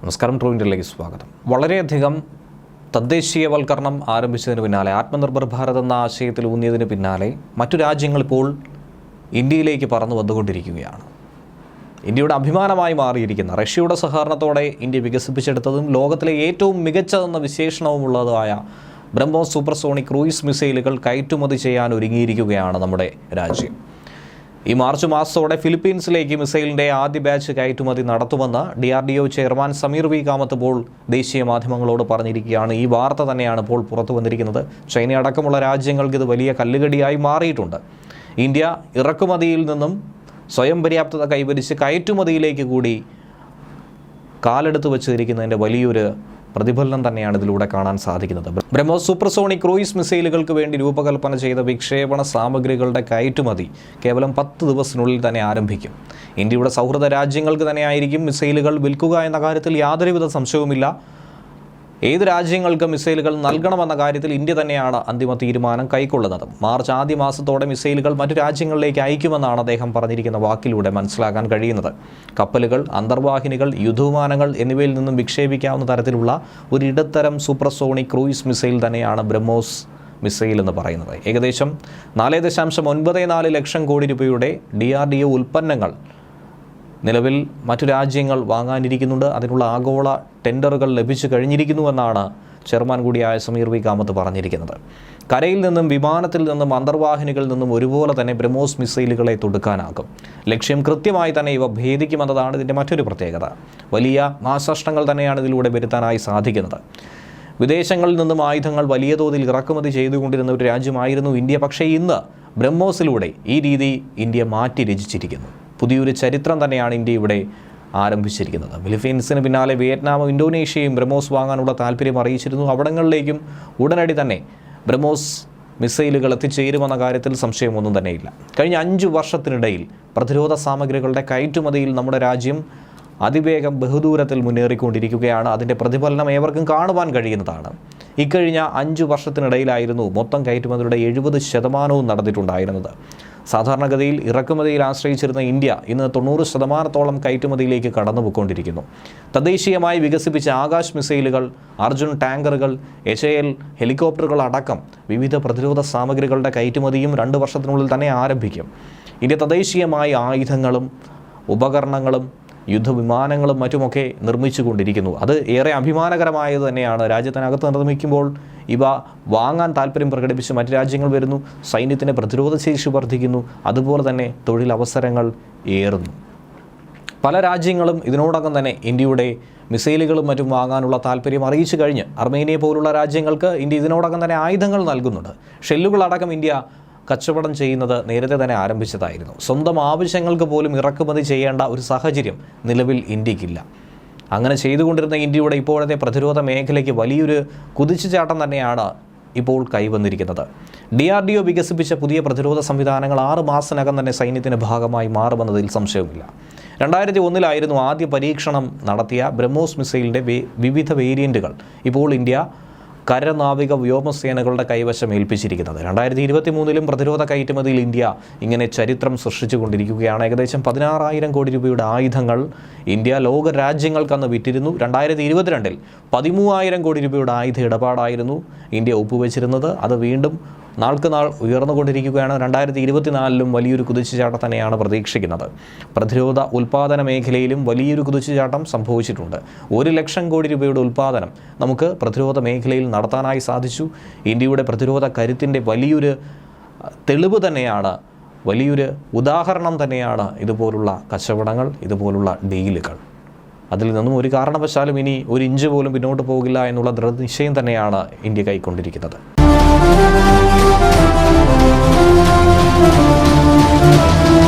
നമസ്കാരം ട്രൂ ഇന്ത്യയിലേക്ക് സ്വാഗതം. വളരെയധികം തദ്ദേശീയവൽക്കരണം ആരംഭിച്ചതിന് പിന്നാലെ ആത്മനിർഭർ ഭാരത് എന്ന ആശയത്തിൽ ഊന്നിയതിന് പിന്നാലെ മറ്റു രാജ്യങ്ങൾ ഇപ്പോൾ ഇന്ത്യയിലേക്ക് പറന്നു വന്നുകൊണ്ടിരിക്കുകയാണ്. ഇന്ത്യയുടെ അഭിമാനമായി മാറിയിരിക്കുന്ന റഷ്യയുടെ സഹകരണത്തോടെ ഇന്ത്യ വികസിപ്പിച്ചെടുത്തതും ലോകത്തിലെ ഏറ്റവും മികച്ചതെന്ന വിശേഷണവുമുള്ളതുമായ ബ്രഹ്മോസ് സൂപ്പർസോണിക് ക്രൂയിസ് മിസൈലുകൾ കയറ്റുമതി ചെയ്യാൻ ഒരുങ്ങിയിരിക്കുകയാണ് നമ്മുടെ രാജ്യം. ഈ മാർച്ച് മാസത്തോടെ ഫിലിപ്പീൻസിലേക്ക് മിസൈലിന്റെ ആദ്യ ബാച്ച് കയറ്റുമതി നടത്തുമെന്ന് D R D O chairman Sameer V. Kamath Paul ദേശീയ മാധ്യമങ്ങളോട് പറഞ്ഞിരിക്കുകയാണ്. ഈ വാർത്ത തന്നെയാണ് ഇപ്പോൾ പുറത്തു വന്നിരിക്കുന്നത്. ചൈന അടക്കമുള്ള രാജ്യങ്ങൾക്ക് ഇത് വലിയ കല്ലുകടിയായി മാറിയിട്ടുണ്ട്. ഇന്ത്യ ഇറക്കുമതിയിൽ നിന്നും സ്വയം പര്യാപ്തത കൈവരിച്ച് കയറ്റുമതിയിലേക്ക് കൂടി കാലെടുത്ത് വെച്ചിരിക്കുന്നതിന്റെ വലിയൊരു പ്രതിഫലനം തന്നെയാണ് ഇതിലൂടെ കാണാൻ സാധിക്കുന്നത്. ബ്രഹ്മോസ് സൂപ്പർസോണിക് ക്രൂയിസ് മിസൈലുകൾക്ക് വേണ്ടി രൂപകൽപ്പന ചെയ്ത വിക്ഷേപണ സാമഗ്രികളുടെ കയറ്റുമതി കേവലം പത്ത് ദിവസത്തിനുള്ളിൽ തന്നെ ആരംഭിക്കും. ഇന്ത്യയുടെ സൗഹൃദ രാജ്യങ്ങൾക്ക് തന്നെയായിരിക്കും മിസൈലുകൾ വിൽക്കുക എന്ന കാര്യത്തിൽ യാതൊരുവിധ സംശയവുമില്ല. ഏത് രാജ്യങ്ങൾക്ക് മിസൈലുകൾ നൽകണമെന്ന കാര്യത്തിൽ ഇന്ത്യ തന്നെയാണ് അന്തിമ തീരുമാനം കൈക്കൊള്ളുന്നത്. മാർച്ച് ആദ്യ മാസത്തോടെ മിസൈലുകൾ മറ്റു രാജ്യങ്ങളിലേക്ക് അയക്കുമെന്നാണ് അദ്ദേഹം പറഞ്ഞിരിക്കുന്ന വാക്കിലൂടെ മനസ്സിലാക്കാൻ കഴിയുന്നത്. കപ്പലുകൾ അന്തർവാഹിനികൾ യുദ്ധവിമാനങ്ങൾ എന്നിവയിൽ നിന്നും വിക്ഷേപിക്കാവുന്ന തരത്തിലുള്ള ഒരു ഇടത്തരം സൂപ്പർസോണിക് ക്രൂയിസ് മിസൈൽ തന്നെയാണ് ബ്രഹ്മോസ് മിസൈൽ എന്ന് പറയുന്നത്. ഏകദേശം നാല് ദശാംശം ഒൻപത് നാല് ലക്ഷം കോടി രൂപയുടെ ഡി ആർ ഡി ഒ ഉൽപ്പന്നങ്ങൾ നിലവിൽ മറ്റു രാജ്യങ്ങൾ വാങ്ങാനിരിക്കുന്നുണ്ട്. അതിനുള്ള ആഗോള ടെൻഡറുകൾ ലഭിച്ചു കഴിഞ്ഞിരിക്കുന്നുവെന്നാണ് ചെയർമാൻ കൂടിയായ സമീർ വി. കാമത്ത് പറഞ്ഞിരിക്കുന്നത്. കരയിൽ നിന്നും വിമാനത്തിൽ നിന്നും അന്തർവാഹിനികളിൽ നിന്നും ഒരുപോലെ തന്നെ ബ്രഹ്മോസ് മിസൈലുകളെ തൊടുക്കാനാകും. ലക്ഷ്യം കൃത്യമായി തന്നെ ഇവ ഭേദിക്കുമെന്നതാണ് ഇതിന്റെ മറ്റൊരു പ്രത്യേകത. വലിയ നാശനഷ്ടങ്ങൾ തന്നെയാണ് ഇതിലൂടെ വരുത്താനായി സാധിക്കുന്നത്. വിദേശങ്ങളിൽ നിന്നും ആയുധങ്ങൾ വലിയ തോതിൽ ഇറക്കുമതി ചെയ്തുകൊണ്ടിരുന്ന ഒരു രാജ്യമായിരുന്നു ഇന്ത്യ. പക്ഷേ ഇന്ന് ബ്രഹ്മോസിലൂടെ ഈ രീതി ഇന്ത്യ മാറ്റി രചിച്ചിരിക്കുന്നു. പുതിയൊരു ചരിത്രം തന്നെയാണ് ഇന്ത്യ ഇവിടെ ആരംഭിച്ചിരിക്കുന്നത്. ഫിലിപ്പീൻസിന് പിന്നാലെ വിയറ്റ്നാമും ഇന്തോനേഷ്യയും ബ്രഹ്മോസ് വാങ്ങാനുള്ള താല്പര്യം അറിയിച്ചിരുന്നു. അവിടങ്ങളിലേക്കും ഉടനടി തന്നെ ബ്രഹ്മോസ് മിസൈലുകൾ എത്തിച്ചേരുമെന്ന കാര്യത്തിൽ സംശയമൊന്നും തന്നെയില്ല. കഴിഞ്ഞ അഞ്ച് വർഷത്തിനിടയിൽ പ്രതിരോധ സാമഗ്രികളുടെ കയറ്റുമതിയിൽ നമ്മുടെ രാജ്യം അതിവേഗം ബഹുദൂരത്തിൽ മുന്നേറിക്കൊണ്ടിരിക്കുകയാണ്. അതിന്റെ പ്രതിഫലനം ഏവർക്കും കാണുവാൻ കഴിയുന്നതാണ്. ഇക്കഴിഞ്ഞ അഞ്ച് വർഷത്തിനിടയിലായിരുന്നു മൊത്തം കയറ്റുമതിയുടെ എഴുപത് ശതമാനവും നടന്നിട്ടുണ്ടായിരുന്നത്. സാധാരണഗതിയിൽ ഇറക്കുമതിയിൽ ആശ്രയിച്ചിരുന്ന ഇന്ത്യ ഇന്ന് തൊണ്ണൂറ് ശതമാനത്തോളം കയറ്റുമതിയിലേക്ക് കടന്നുപോയിക്കൊണ്ടിരിക്കുന്നു. തദ്ദേശീയമായി വികസിപ്പിച്ച ആകാശ് മിസൈലുകൾ അർജുൻ ടാങ്കറുകൾ എച്ച് എൽ ഹെലികോപ്റ്ററുകൾ അടക്കം വിവിധ പ്രതിരോധ സാമഗ്രികളുടെ കയറ്റുമതിയും രണ്ട് വർഷത്തിനുള്ളിൽ തന്നെ ആരംഭിക്കും. ഇന്ത്യ തദ്ദേശീയമായി ആയുധങ്ങളും ഉപകരണങ്ങളും യുദ്ധവിമാനങ്ങളും മറ്റുമൊക്കെ നിർമ്മിച്ചു കൊണ്ടിരിക്കുന്നു അത് ഏറെ അഭിമാനകരമായത് തന്നെയാണ്. രാജ്യത്തിനകത്ത് നിർമ്മിക്കുമ്പോൾ ഇവ വാങ്ങാൻ താല്പര്യം പ്രകടിപ്പിച്ച് മറ്റ് രാജ്യങ്ങൾ വരുന്നു. സൈന്യത്തിന്റെ പ്രതിരോധ ശേഷി വർദ്ധിക്കുന്നു. അതുപോലെ തന്നെ തൊഴിലവസരങ്ങൾ ഏറുന്നു. പല രാജ്യങ്ങളും ഇതിനോടകം തന്നെ ഇന്ത്യയുടെ മിസൈലുകളും മറ്റും വാങ്ങാനുള്ള താല്പര്യം അറിയിച്ചു കഴിഞ്ഞ് അർമേനിയ പോലുള്ള രാജ്യങ്ങൾക്ക് ഇന്ത്യ ഇതിനോടകം തന്നെ ആയുധങ്ങൾ നൽകുന്നുണ്ട്. ഷെല്ലുകളടക്കം ഇന്ത്യ കച്ചവടം ചെയ്യുന്നത് നേരത്തെ തന്നെ ആരംഭിച്ചതായിരുന്നു. സ്വന്തം ആവശ്യങ്ങൾക്ക് പോലും ഇറക്കുമതി ചെയ്യേണ്ട ഒരു സാഹചര്യം നിലവിൽ ഇന്ത്യക്കില്ല. അങ്ങനെ ചെയ്തുകൊണ്ടിരുന്ന ഇന്ത്യയുടെ ഇപ്പോഴത്തെ പ്രതിരോധ മേഖലയ്ക്ക് വലിയൊരു കുതിച്ചുചാട്ടം തന്നെയാണ് ഇപ്പോൾ കൈവന്നിരിക്കുന്നത്. ഡി ആർ ഡി ഒ വികസിപ്പിച്ച പുതിയ പ്രതിരോധ സംവിധാനങ്ങൾ ആറ് മാസത്തിനകം തന്നെ സൈന്യത്തിന്റെ ഭാഗമായി മാറുമെന്നതിൽ സംശയമില്ല രണ്ടായിരത്തി ഒന്നിലായിരുന്നു ആദ്യ പരീക്ഷണം നടത്തിയ ബ്രഹ്മോസ് മിസൈലിന്റെ വിവിധ വേരിയന്റുകൾ ഇപ്പോൾ ഇന്ത്യ കരനാവിക വ്യോമസേനകളുടെ കൈവശം ഏൽപ്പിച്ചിരിക്കുന്നത്. രണ്ടായിരത്തി ഇരുപത്തി മൂന്നിലും പ്രതിരോധ കയറ്റുമതിയിൽ ഇന്ത്യ ഇങ്ങനെ ചരിത്രം സൃഷ്ടിച്ചുകൊണ്ടിരിക്കുകയാണ്. ഏകദേശം പതിനാറായിരം കോടി രൂപയുടെ ആയുധങ്ങൾ ഇന്ത്യ ലോക രാജ്യങ്ങൾക്കന്ന് വിറ്റിരുന്നു. രണ്ടായിരത്തി ഇരുപത്തിരണ്ടിൽ പതിമൂവായിരം കോടി രൂപയുടെ ആയുധ ഇടപാടായിരുന്നു ഇന്ത്യ ഒപ്പുവെച്ചിരുന്നത്. അത് വീണ്ടും നാൾക്ക് നാൾ ഉയർന്നുകൊണ്ടിരിക്കുകയാണ്. രണ്ടായിരത്തി ഇരുപത്തിനാലിലും വലിയൊരു കുതിച്ചുചാട്ടം തന്നെയാണ് പ്രതീക്ഷിക്കുന്നത്. പ്രതിരോധ ഉൽപ്പാദന മേഖലയിലും വലിയൊരു കുതിച്ചുചാട്ടം സംഭവിച്ചിട്ടുണ്ട്. ഒരു ലക്ഷം കോടി രൂപയുടെ ഉൽപ്പാദനം നമുക്ക് പ്രതിരോധ മേഖലയിൽ നടത്താനായി സാധിച്ചു. ഇന്ത്യയുടെ പ്രതിരോധ കരുത്തിന്റെ വലിയൊരു തെളിവ് തന്നെയാണ് വലിയൊരു ഉദാഹരണം തന്നെയാണ് ഇതുപോലുള്ള കച്ചവടങ്ങൾ ഇതുപോലുള്ള ഡീലുകൾ അതിൽ നിന്നും ഒരു കാരണവശാലും ഇനി ഒരു ഇഞ്ച് പോലും പിന്നോട്ട് പോകില്ല എന്നുള്ള ദൃഢനിശ്ചയം തന്നെയാണ് ഇന്ത്യ കൈക്കൊണ്ടിരിക്കുന്നത് Thank you.